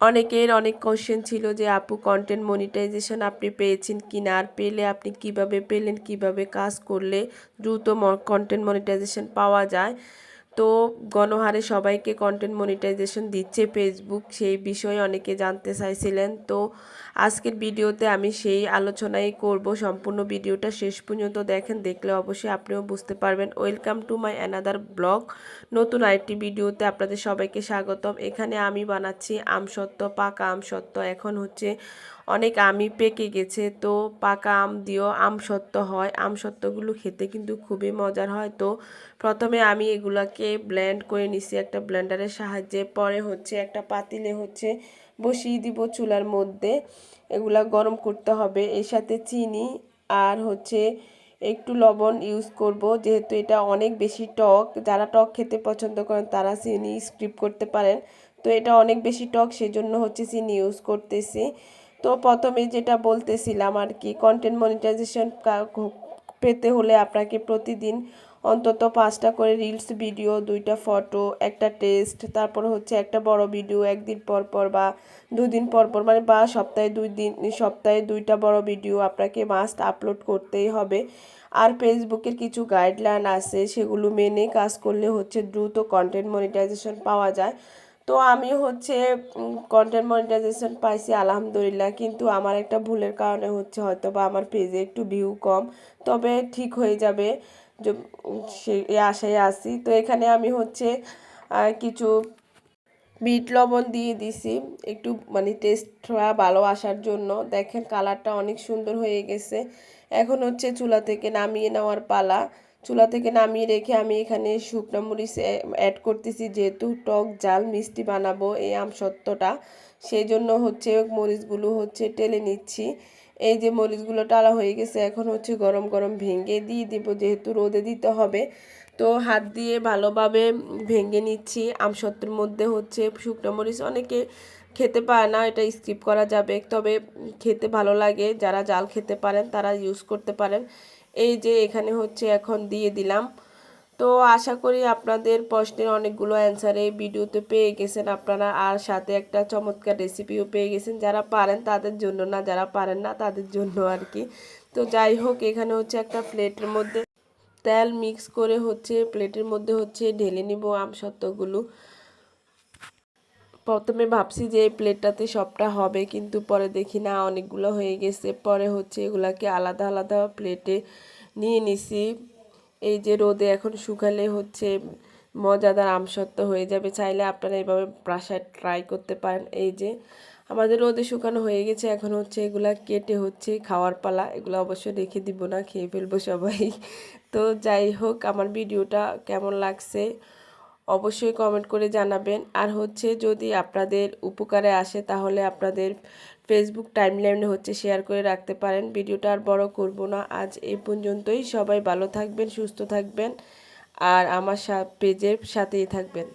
অনেকের অনেক কোয়েশ্চেন ছিল যে, আপু কন্টেন্ট মনিটাইজেশন আপনি পেয়েছেন কি না আর পেলে আপনি কীভাবে পেলেন? কীভাবে কাজ করলে দ্রুত কন্টেন্ট মনিটাইজেশন পাওয়া যায়? তো গণহারে সবাইকে কন্টেন্ট মনিটাইজেশন দিচ্ছে ফেসবুক সেই বিষয়ে অনেকে জানতে চাইছিলেন। তো আজকের ভিডিওতে আমি সেই আলোচনাই করব। সম্পূর্ণ ভিডিওটা শেষ পর্যন্ত দেখেন, দেখলে অবশ্যই আপনিও বুঝতে পারবেন। Welcome to my another blog নতুন আরেকটি ভিডিওতে আপনাদের সবাইকে স্বাগতম। এখানে আমি বানাচ্ছি আমসত্ত্ব পাকা আমসত্ত্ব এখন হচ্ছে অনেক আমই পেকে গেছে, তো পাকা আম দিয়েও আমসত্ত্ব হয়। আমসত্ত্বগুলো খেতে কিন্তু খুবই মজার হয়। তো প্রথমে আমি এগুলাকে ব্লেন্ড করে নিছি একটা ব্লেন্ডারের সাহায্যে। পরে হচ্ছে একটা পাতিলে হচ্ছে বসিয়ে দিব চুলার মধ্যে। এগুলা গরম করতে হবে। এর সাথে চিনি আর হচ্ছে একটু লবণ ইউজ করব। যেহেতু এটা অনেক বেশি টক, যারা টক খেতে পছন্দ করেন তারা চিনি স্ক্রিপ করতে পারেন। তো এটা অনেক বেশি টক, সেজন্য হচ্ছে চিনি ইউজ করতেছি। তো প্রথমে যেটা বলতেছিলাম আর কি কন্টেন্ট মনিটাইজেশন পেতে হলে আপনাকে প্রতিদিন অন্তত পাঁচটা করে রিলস ভিডিও দুইটা ফটো একটা টেস্ট তারপর হচ্ছে একটা বড় ভিডিও একদিন পর পর বা দুদিন পর পর মানে বা সপ্তাহে দুই দিন, সপ্তাহে দুইটা বড় ভিডিও আপনাকে মাস্ট আপলোড করতেই হবে। আর ফেসবুকের কিছু গাইডলাইন আছে, সেগুলো মেনে কাজ করলে হচ্ছে দ্রুত কন্টেন্ট মনিটাইজেশন পাওয়া যায়। তো আমি হচ্ছে কন্টেন্ট মনিটাইজেশন পাইছি আলহামদুলিল্লাহ। কিন্তু আমার একটা ভুলের কারণে হচ্ছে হয়তো বা আমার পেজে একটু ভিউ কম। তবে ঠিক হয়ে যাবে। সে আশায় আসি তো এখানে আমি হচ্ছে কিছু বিট লবণ দিয়ে দিছি। একটু মানে টেস্টটা ভালো আসার জন্য। দেখেন কালারটা অনেক সুন্দর হয়ে গেছে। এখন হচ্ছে চুলা থেকে নামিয়ে নেওয়ার পালা। চুলা থেকে নামিয়ে রেখে আমি এখানে শুকনো মরিচ অ্যাড করতেছি। যেহেতু টক জাল মিষ্টি বানাবো এই আমসত্ত্বটা সেই জন্য হচ্ছে মরিচগুলো হচ্ছে টেলে নিচ্ছি। এই যে মরিচগুলো টালা হয়ে গেছে, এখন হচ্ছে গরম গরম ভেঙে দিয়ে দিব, যেহেতু রোদে দিতে হবে। তো হাত দিয়ে ভালোভাবে ভেঙে নিচ্ছি। আমসত্ত্বের মধ্যে হচ্ছে শুকনো মরিচ অনেকে খেতে পারে না, এটা স্কিপ করা যাবে। তবে খেতে ভালো লাগে, যারা জাল খেতে পারেন তারা ইউজ করতে পারেন। এই যে এখানে হচ্ছে এখন দিয়ে দিলাম। তো আশা করি আপনাদের প্রশ্নের অনেকগুলো অ্যান্সার এই ভিডিওতে পেয়ে গেছেন। আপনারা আর সাথে একটা চমৎকার রেসিপিও পেয়ে গেছেন। যারা পারেন তাদের জন্য না, যারা পারেন না তাদের জন্য আর কি। তো যাই হোক, এখানে হচ্ছে একটা প্লেটের মধ্যে তেল মিক্স করে হচ্ছে, প্লেটের মধ্যে হচ্ছে ঢেলে নিব আমসত্ত্বগুলো প্রথমে ভাবছি যে এই প্লেটটাতে সবটা হবে, কিন্তু পরে দেখি না, অনেকগুলো হয়ে গেছে। পরে হচ্ছে এগুলাকে আলাদা আলাদা প্লেটে নিয়ে নিছি। এই যে রোদে এখন শুকালে হচ্ছে মজাদার আমসত্ব হয়ে যাবে। চাইলে আপনারা এভাবে বাসায় ট্রাই করতে পারেন। এই যে আমাদের রোদে শুকানো হয়ে গেছে, এখন হচ্ছে এগুলা কেটে হচ্ছে খাওয়ার পালা। এগুলো অবশ্যই রেখে দিব না, খেয়ে ফেলব সবাই। তো যাই হোক, আমার ভিডিওটা কেমন লাগছে? অবশ্যই কমেন্ট করে জানাবেন। আর হচ্ছে যদি আপনাদের উপকারে আসে, তাহলে আপনাদের ফেসবুক টাইমলাইনে হচ্ছে শেয়ার করে রাখতে পারেন। ভিডিওটা আর বড় করব না। আজ এই পর্যন্তই। সবাই ভালো থাকবেন, সুস্থ থাকবেন। আর আমার পেজের সাথেই থাকবেন।